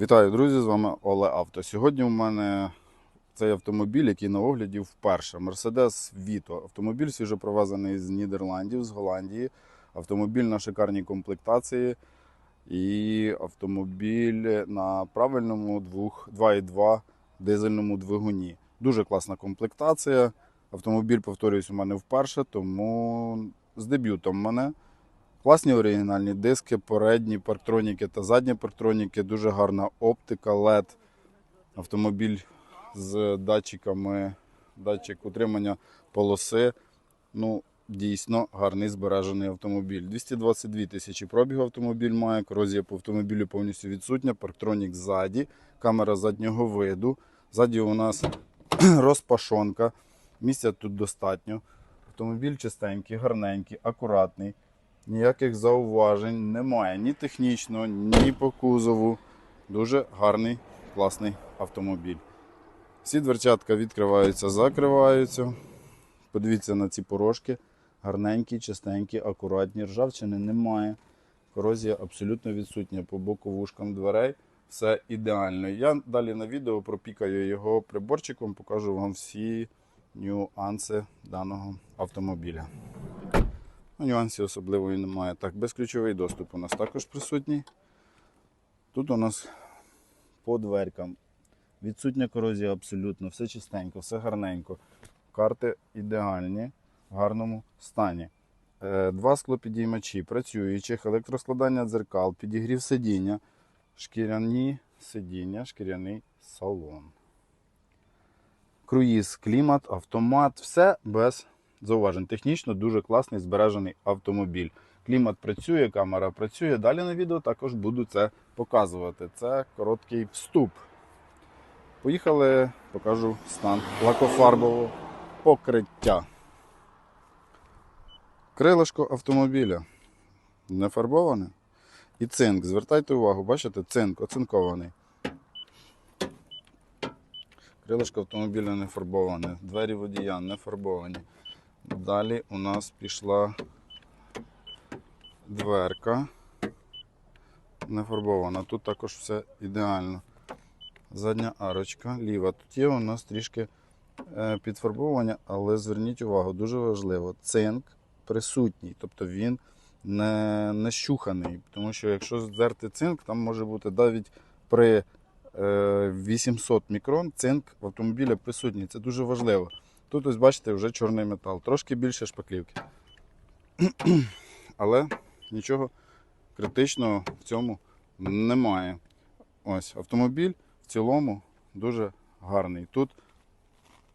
Вітаю, друзі! З вами Оле Авто. Сьогодні у мене цей автомобіль, який на огляді вперше. Mercedes Vito. Автомобіль свіжопровезений з Нідерландів, з Голландії. Автомобіль на шикарній комплектації. І автомобіль на правильному 2,2 дизельному двигуні. Дуже класна комплектація. Автомобіль, повторюсь, у мене вперше, тому з дебютом мене. Класні оригінальні диски, передні парктроніки та задні парктроніки, дуже гарна оптика, LED, автомобіль з датчиками, датчик утримання полоси. Ну, дійсно гарний збережений автомобіль. 222 тисячі пробігу автомобіль має, корозія по автомобілю повністю відсутня, парктронік ззаді, камера заднього виду. Ззаді у нас розпашонка, місця тут достатньо. Автомобіль чистенький, гарненький, акуратний. Ніяких зауважень немає ні технічно, ні по кузову. Дуже гарний, класний автомобіль. Всі дверцятка відкриваються, закриваються. Подивіться на ці порожки. Гарненькі, чистенькі, акуратні. Ржавчини немає. Корозія абсолютно відсутня по боковушкам дверей. Все ідеально. Я далі на відео пропікаю його приборчиком, покажу вам всі нюанси даного автомобіля. Ну, Нюансів особливої немає. Так, безключовий доступ у нас також присутній. Тут у нас по дверкам. Відсутня корозія абсолютно, все чистенько, все гарненько. Карти ідеальні, в гарному стані. Е, Два склопідіймачі працюючих, електроскладання дзеркал, підігрів сидіння, шкіряні сидіння, шкіряний салон. Круїз, клімат, автомат, все без зауважень. Технічно дуже класний збережений автомобіль. Клімат працює, камера працює. Далі на відео також буду це показувати. Це короткий вступ. Поїхали, покажу стан лакофарбового покриття. Крилишко автомобіля не фарбоване. І цинк. Звертайте увагу, бачите, цинк оцинкований. Крилишко автомобіля не фарбоване, двері водія не фарбовані. Далі у нас пішла дверка не фарбована. Тут також все ідеально. Задня арочка, ліва. Тут є у нас трішки е, підфарбовування, але зверніть увагу, дуже важливо. Цинк присутній, тобто він не, не щуханий. Тому що якщо здерти цинк, там може бути навіть при е, 800 мікрон цинк в автомобілі присутній. Це дуже важливо. Тут ось бачите вже чорний метал, трошки більше шпаклівки. Але нічого критичного в цьому немає. Ось автомобіль в цілому дуже гарний. Тут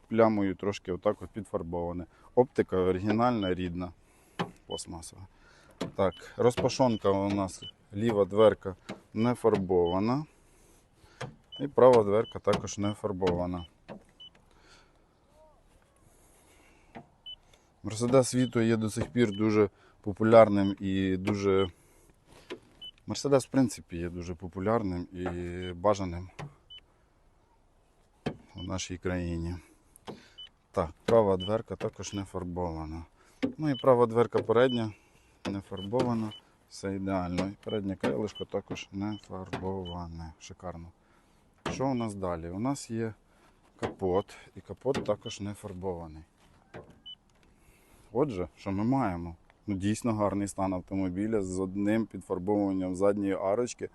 плямою трошки отак от підфарбоване. Оптика оригінальна, рідна, пластмасова. Так, розпашонка у нас ліва дверка не фарбована. І права дверка також не фарбована. Мерседес Vito є до сих пір дуже популярним і дуже. Мерседес, в принципі, є дуже популярним і бажаним в нашій країні. Так, права дверка також не фарбована. Ну і права дверка передня не фарбована. Все ідеально. І переднє крилишко також не фарбоване. Шикарно. Що у нас далі? У нас є капот, і капот також не фарбований. Отже, що ми маємо? Ну, дійсно гарний стан автомобіля з одним підфарбовуванням задньої арочки.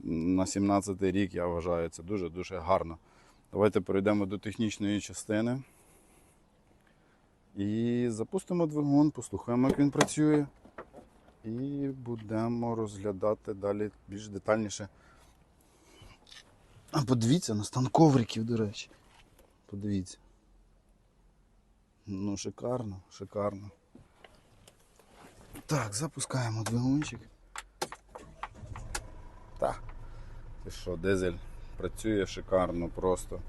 На 17 й рік, я вважаю, це дуже-дуже гарно. Давайте перейдемо до технічної частини. І запустимо двигун, послухаємо, як він працює. І будемо розглядати далі більш детальніше. А подивіться на стан ковриків, до речі. Подивіться. Ну, шикарно, шикарно. Так, запускаємо двигунчик. Так. Ти що, дизель працює шикарно просто.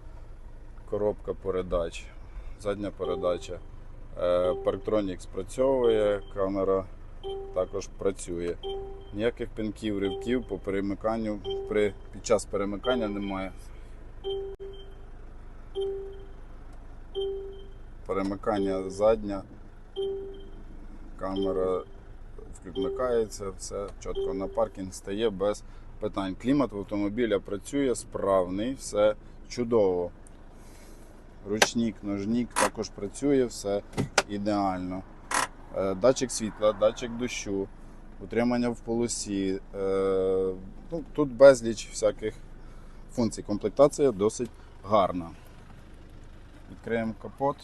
Коробка передач, задня передача. Е, Parktronix спрацьовує, камера також працює. Ніяких пінків, ривків по перемиканню при, під час перемикання немає. Перемикання задня, камера вмикається, все чітко на паркінг стає без питань. Клімат в автомобіля працює справний, все чудово. Ручник, ножник також працює, все ідеально. Е, Датчик світла, датчик дощу, утримання в полосі. Е, ну, тут безліч всяких функцій. Комплектація досить гарна. Відкриємо капот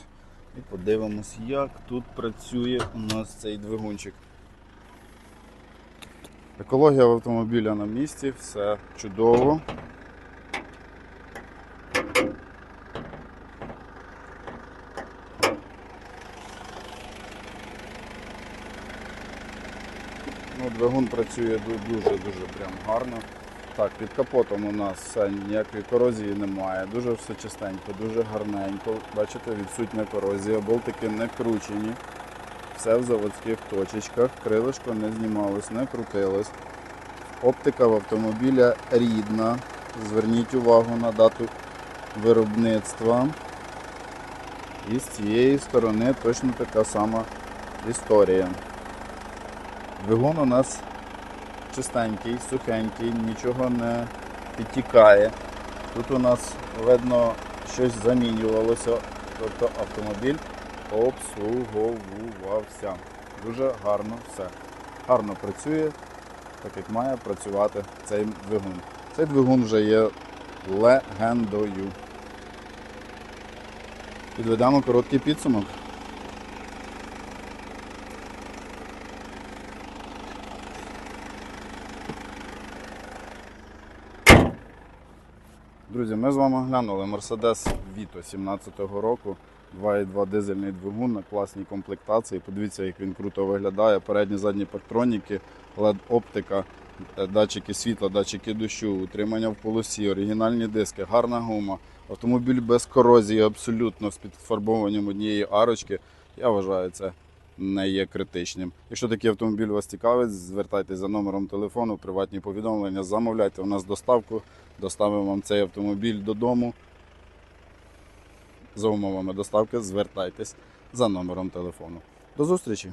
і подивимось, як тут працює у нас цей двигунчик. Екологія в автомобіля на місці, все чудово. Ну, двигун працює дуже-дуже прям гарно. Так, під капотом у нас ніякої корозії немає. Дуже все чистенько, дуже гарненько. Бачите, відсутня корозія, болтики не кручені. Все в заводських точечках, крилишко не знімалось, не крутилось. Оптика в автомобіля рідна. Зверніть увагу на дату виробництва. І з цієї сторони точно така сама історія. Двигун у нас чистенький, сухенький, нічого не підтікає. Тут у нас видно щось замінювалося, тобто автомобіль обслуговувався. Дуже гарно все. Гарно працює, так як має працювати цей двигун. Цей двигун вже є легендою. Підведемо короткий підсумок. Друзі, ми з вами оглянули Mercedes Vito 17-го року. 2.2 дизельний двигун на класній комплектації. Подивіться, як він круто виглядає. Передні задні парктроніки, LED-оптика, е, датчики світла, датчики дощу, утримання в полосі, оригінальні диски, гарна гума. Автомобіль без корозії, абсолютно з підфарбованням однієї арочки. Я вважаю це не є критичним. Якщо такий автомобіль вас цікавить, звертайтеся за номером телефону, приватні повідомлення, замовляйте у нас доставку, доставимо вам цей автомобіль додому. За умовами доставки звертайтесь за номером телефону. До зустрічі!